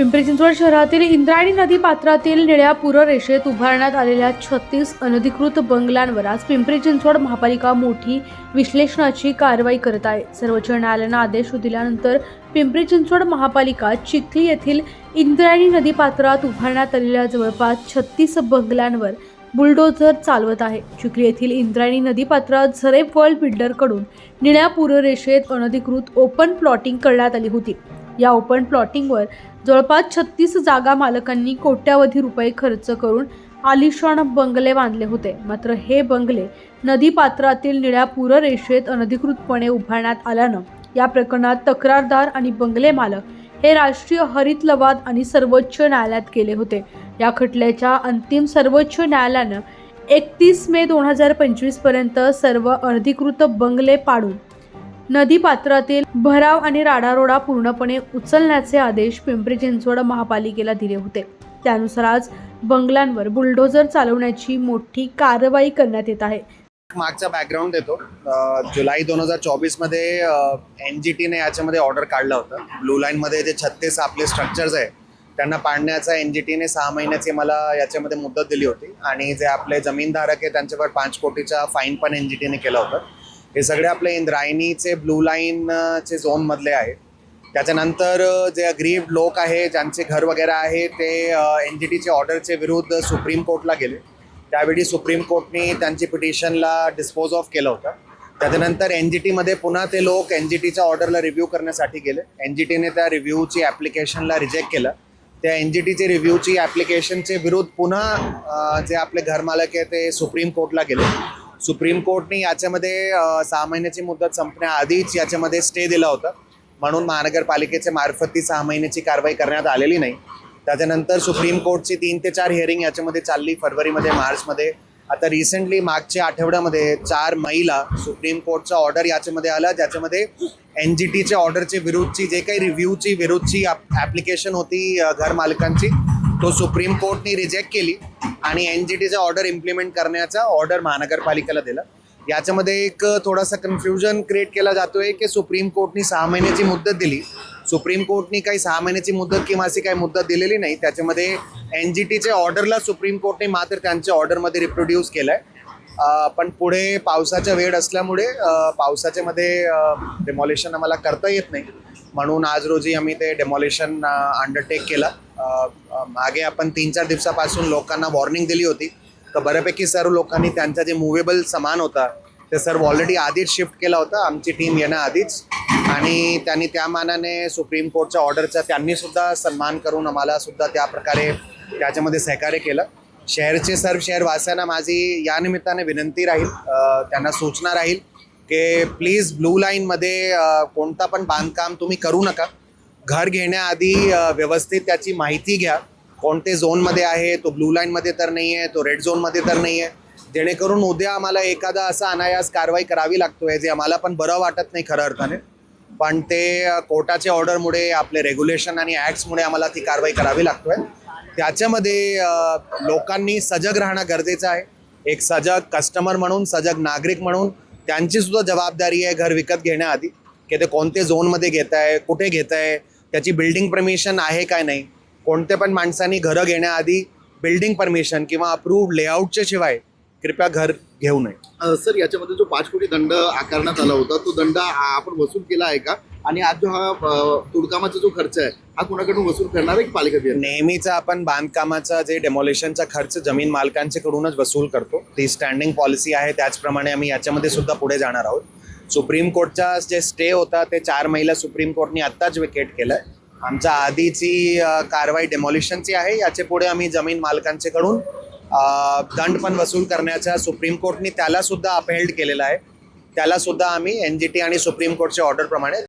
पिंपरी चिंचवड शहरातील इंद्रायणी नदी पात्रातील निळ्या पूररेषेत उभारण्यात आलेल्या छत्तीस अनधिकृत बंगल्यांवर आज पिंपरी चिंचवड महापालिका मोठी विश्लेषणाची कारवाई करत आहे. सर्वोच्च न्यायालयानं आदेश दिल्यानंतर पिंपरी चिंचवड महापालिका चिखली येथील इंद्रायणी नदी पात्रात उभारण्यात आलेल्या जवळपास छत्तीस बंगल्यांवर बुलडोझर चालवत आहे. चिखली येथील इंद्रायणी नदी पात्रात झरेप वर्ल्ड बिल्डरकडून निळ्या पूररेषेत अनधिकृत ओपन प्लॉटिंग करण्यात आली होती. या ओपन प्लॉटिंगवर जवळपास छत्तीस जागा मालकांनी कोट्यावधी रुपये खर्च करून आलिशान बंगले बांधले होते. मात्र हे बंगले नदीपात्रातील निळ्या पूररेषेत अनधिकृतपणे उभारण्यात आल्यानं या प्रकरणात तक्रारदार आणि बंगले मालक हे राष्ट्रीय हरित लवाद आणि सर्वोच्च न्यायालयात गेले होते. या खटल्याच्या अंतिम सर्वोच्च न्यायालयानं एकतीस मे दोन हजार पंचवीसपर्यंत सर्व अनधिकृत बंगले पाडून नदी पात्रातील भराव आणि राडारोडा पूर्णपणे उचलण्याचे आदेश पिंपरी चिंचवड महापालिकेला दिले होते. त्यानुसार आज बंगल्यांवर बुलडोझर चालवण्याची मोठी कारवाई करण्यात येत आहे. मागचा बॅकग्राऊंड देतो. जुलै दोन हजार चोवीसमध्ये एन जी टीने याच्यामध्ये ऑर्डर काढलं होतं. ब्लू लाईनमध्ये जे छत्तीस आपले स्ट्रक्चर्स आहे त्यांना पाडण्याचा एन जी टीने सहा महिन्याची मला याच्यामध्ये मुदत दिली होती. आणि जे आपले जमीनधारक आहे त्यांच्यावर पाच कोटीचा फाईन पण एन जी टीने केलं होतं. हे सगळे आपले इंद्रायणीचे ब्लू लाईनचे झोनमधले आहेत. त्याच्यानंतर जे अग्रीव लोक आहे ज्यांचे घर वगैरे आहे ते एन जी टीचे ऑर्डरचे विरुद्ध सुप्रीम कोर्टला गेले. त्यावेळी सुप्रीम कोर्टने त्यांची पिटिशनला डिस्पोज ऑफ केलं होतं. त्याच्यानंतर एन जी टीमध्ये पुन्हा ते लोक एन जी टीच्या ऑर्डरला रिव्ह्यू करण्यासाठी गेले. एन जी टीने त्या रिव्ह्यूची ॲप्लिकेशनला रिजेक्ट केलं. त्या एन जी टीची रिव्ह्यूची ॲप्लिकेशनचे विरुद्ध पुन्हा जे आपले घरमालक आहे ते सुप्रीम कोर्टला गेले. सुप्रीम कोर्टने याच्यामध्ये सहा महिन्याची मुदत संपण्याआधीच याच्यामध्ये स्टे दिला होता. म्हणून महानगरपालिकेच्या मार्फत ती सहा महिन्याची कारवाई करण्यात आलेली नाही. त्याच्यानंतर सुप्रीम कोर्टची तीन ते चार हिअरिंग याच्यामध्ये चालली फरवरीमध्ये मार्चमध्ये. आता रिसेंटली मागच्या आठवड्यामध्ये चार महिला सुप्रीम कोर्टचा ऑर्डर याच्यामध्ये आला ज्याच्यामध्ये एन जी टीच्या ऑर्डरचे विरुद्धची जे काही रिव्ह्यूची विरुद्धची ॲप्लिकेशन होती अ, घर मालकांची तो सुप्रीम कोर्टनी रिजेक्ट केली आणि एन जी टीचा ऑर्डर इम्प्लिमेंट करण्याचा ऑर्डर महानगरपालिकेला दिला. याच्यामध्ये एक थोडासा कन्फ्युजन क्रिएट केला जातोय की सुप्रीम कोर्टनी सहा महिन्याची मुदत दिली. सुप्रीम कोर्टनी काही सहा महिन्याची मुदत किंवा अशी काही मुदत दिलेली नाही. त्याच्यामध्ये एन जी टीच्या ऑर्डरला सुप्रीम कोर्टने मात्र त्यांच्या ऑर्डरमध्ये रिप्रोड्यूस केलं आहे पण पुढे पावसाचा वेळ असल्यामुळे पावसाच्या पावसाच्यामध्ये डेमॉलिशन आम्हाला करता येत नाही. म्हणून आज रोजी आम्ही ते डेमॉलिशन अंडरटेक केलं. मागे आपण तीन चार दिवसापासून लोकांना वॉर्निंग दिली होती. तर बऱ्यापैकी सर्व लोकांनी त्यांचा जे मुव्हेबल सामान होता ते सर्व ऑलरेडी आधीच शिफ्ट केला होता. आमची टीम येण्याआधीच आणि त्यांनी त्या मानाने सुप्रीम कोर्टच्या ऑर्डरचा त्यांनीसुद्धा सन्मान करून आम्हाला सुद्धा त्या प्रकारे त्याच्यामध्ये सहकार्य केलं. शहरचे सर्व शहरवासियांना माझी या निमित्ताने विनंती राहील त्यांना सूचना राहील की प्लीज ब्लू लाईनमध्ये कोणता पण बांधकाम तुम्ही करू नका. घर घेण्याआधी व्यवस्थित त्याची माहिती घ्या. कोणते झोनमध्ये आहे तो ब्लू लाईनमध्ये तर नाही आहे तो रेड झोनमध्ये तर नाही आहे जेणेकरून उद्या आम्हाला एखादा असा अनायास कारवाई करावी लागतोय जे आम्हाला पण बरं वाटत नाही खरं अर्थाने. पण ते कोर्टाच्या ऑर्डरमुळे आपले रेग्युलेशन आणि ॲक्ट्समुळे आम्हाला ती कारवाई करावी लागतोय. त्याच्यामध्ये लोकांनी सजग राहणं गरजेचं आहे. एक सजग कस्टमर म्हणून सजग नागरिक म्हणून त्यांची सुद्धा जबाबदारी आहे घर विकत घेण्याआधी की ते कोणते झोनमध्ये घेत आहे कुठे घेत आहे त्याची बिल्डिंग परमिशन आहे काय नाही. कोणते पण माणसांनी घरं घेण्याआधी बिल्डिंग परमिशन किंवा अप्रूव्ड लेआउटच्या शिवाय कृपया घर घेऊ नये. सर याच्यामध्ये जो पाच कोटी दंड आकारण्यात आला होता तो दंड आपण वसूल केला आहे का? आणि आज जो हा अ, तुडकामाचा जो खर्च आहे हा कुणाकडून वसूल करणार आहे की पालिका नेहमीचा आपण बांधकामाचा जे डेमोलेशनचा खर्च जमीन मालकांच्याकडूनच वसूल करतो. ती स्टँडिंग पॉलिसी आहे त्याचप्रमाणे आम्ही याच्यामध्ये सुद्धा पुढे जाणार आहोत. सुप्रीम कोर्टचा जे स्टे होता ते चार महिला सुप्रीम कोर्टने आत्ताच विकेट केलं आहे आमच्या आधीची कारवाई डेमॉलिशनची आहे याचे पुढे आम्ही जमीन मालकांच्याकडून दंड पण वसूल करण्याचा सुप्रीम कोर्टने त्याला सुद्धा अपहेल्ड केलेला आहे. त्याला सुद्धा आम्ही एन जी टी आणि सुप्रीम कोर्टच्या ऑर्डरप्रमाणे